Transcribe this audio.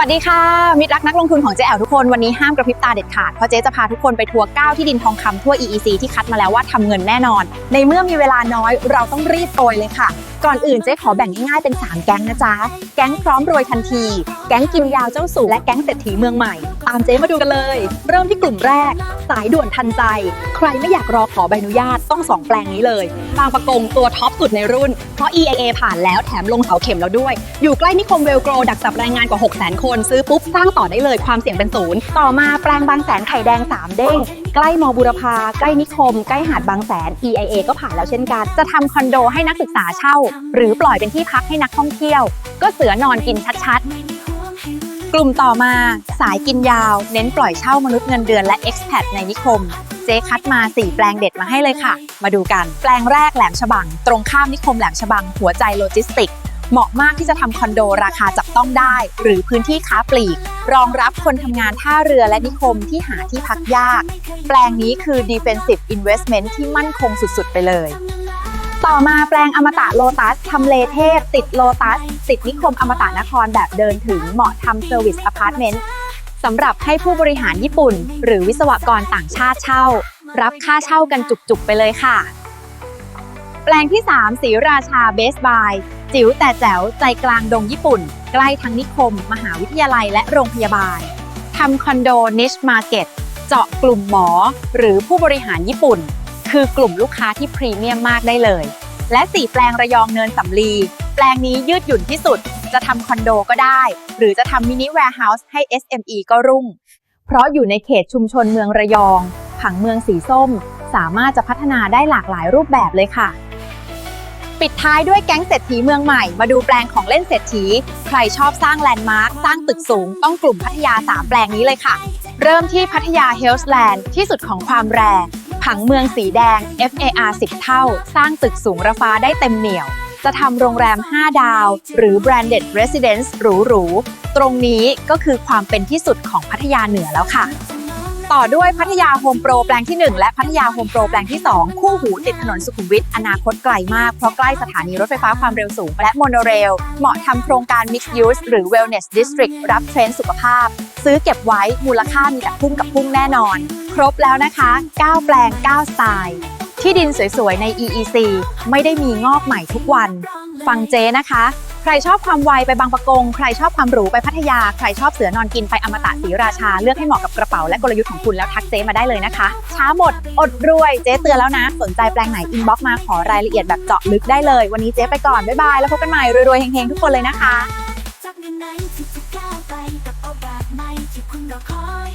สวัสดีค่ะ มิตรรักนักลงทุนของเจ๊แอลทุกคนวันนี้ห้ามกระพริบตาเด็ดขาด เพราะเจ๊จะพาทุกคนไปทัวร์9ที่ดินทองคำทั่ว EEC ที่คัดมาแล้วว่าทำเงินแน่นอน ในเมื่อมีเวลาน้อยเราต้องรีบโกยเลยค่ะก่อนอื่นเจ๊ขอแบ่งง่ายๆเป็น 3 แก๊งนะจ๊ะ แก๊งพร้อมรวยทันที แก๊งกินยาวเจ้าสู่และแก๊งเศรษฐีเมืองใหม่ ตามเจ๊มาดูกันเลย เริ่มที่กลุ่มแรก สายด่วนทันใจ ใครไม่อยากรอขอใบอนุญาตต้องสองแปลงนี้เลย บางประกงตัวท็อปสุดในรุ่น เพราะ EIA ผ่านแล้วแถมลงเสาเข็มแล้วด้วย อยู่ใกล้นิคมเวลโกรดักจับแรงงานกว่า 6 0 0 0 0คน ซื้อปุ๊บสร้างต่อได้เลยความเสี่ยงเป็นศูนย์ ต่อมาแปลงบางแสนไข่แดง 3 เด้ง ใกล้มอบุรพา ใกล้นิคม ใกล้หาดบางแสน EIA ก็ผ่านแล้วเช่นกัน จะทำคอนโดให้นักศึกษาเช่า หรือปล่อยเป็นที่พักให้นักท่องเที่ยว ก็เสือนอนกินชัดๆ กลุ่มต่อมาสายกินยาว เน้นปล่อยเช่ามนุษย์เงินเดือนและ expat ในนิคม เจ๊คัดมา 4 แปลงเด็ดมาให้เลยค่ะ มาดูกัน แปลงแรกแหลมฉบัง ตรงข้ามนิคมแหลมฉบังหัวใจโลจิสติก เหมาะมากที่จะทำคอนโดราคาจับต้องได้ หรือพื้นที่ค้าปลีก รองรับคนทำงานท่าเรือและนิคมที่หาที่พักยาก แปลงนี้คือ defensive investment ที่มั่นคงสุดๆ ไปเลย ต่อมาแปลงอมตะโลตัสทำเลเทพ ติดโลตัส ติดนิคมอมตะนครแบบเดินถึงเหมาะทำเซอร์วิสอพาร์ตเมนต์สำหรับให้ผู้บริหารญี่ปุ่น หรือวิศวกรต่างชาติเช่า รับค่าเช่ากันจุกๆ ไปเลยค่ะ แปลงที่ 3 สีราชาเบสบาย จิ๋วแต่แจ๋วใจกลางดงญี่ปุ่น ใกล้ทั้งนิคม มหาวิทยาลัยและโรงพยาบาลทำคอนโด niche market เจาะกลุ่มหมอ หรือผู้บริหารญี่ปุ่น คือกลุ่มลูกค้าที่พรีเมียมมากได้เลย และ4แปลงระยองเนินสำลี แปลงนี้ยืดหยุ่นที่สุด จะทำคอนโดก็ได้ หรือจะทำมินิแวร์เฮาส์ให้ SME ก็รุ่ง เพราะอยู่ในเขตชุมชนเมืองระยอง ผังเมืองสีส้ม สามารถจะพัฒนาได้หลากหลายรูปแบบเลยค่ะ ปิดท้ายด้วยแก๊งเศรษฐีเมืองใหม่ มาดูแปลงของเล่นเศรษฐี ใครชอบสร้างแลนด์มาร์คสร้างตึกสูง ต้องกลุ่มพัทยา 3 แปลงนี้เลยค่ะ เริ่มที่พัทยาเฮลส์แลนด์ที่สุดของความแรงผังเมืองสีแดง FAR 10 เท่า สร้างตึกสูงระฟ้าได้เต็มเหนี่ยว จะทำโรงแรม 5 ดาว หรือ branded residence หรูๆ ตรงนี้ก็คือความเป็นที่สุดของพัทยาเหนือแล้วค่ะ ต่อด้วยพัทยาโฮมโปรแปลงที่ 1 และพัทยาโฮมโปรแปลงที่ 2 คู่หูติดถนนสุขุมวิทอนาคตไกลมาก เพราะใกล้สถานีรถไฟฟ้าความเร็วสูง และโมโนเรล เหมาะทำโครงการ Mixed Use หรือ Wellness District รับเทรนด์สุขภาพ ซื้อเก็บไว้มูลค่ามีแต่พุ่งกับพุ่งแน่นอน ครบแล้วนะคะ 9 แปลง 9 สไตล์ที่ดินสวยๆ ใน EEC ไม่ได้มีงอกใหม่ทุกวัน ฟังเจนะคะ รชอบความไวไปบางประกง ใครชอบความหรูไปพัทยา ใครชอบเสือนอนกินไปอมตะศรีราชา เลือกให้เหมาะกับกระเป๋าและกลยุทธ์ของคุณแล้วทักเจ๊มาได้เลยนะคะ ช้าหมด อดรวย เจ๊เตือนแล้วนะ สนใจแปลงไหนอินบ็อกซ์มาขอรายละเอียดแบบเจาะลึกได้เลย วันนี้เจ๊ไปก่อน บ๊ายบาย แล้วพบกันใหม่รวยๆเฮงๆทุกคนเลยนะคะจากเดือนไหนที่จะก้าวไปกับโอกาสใหม่ที่คุณรอคอย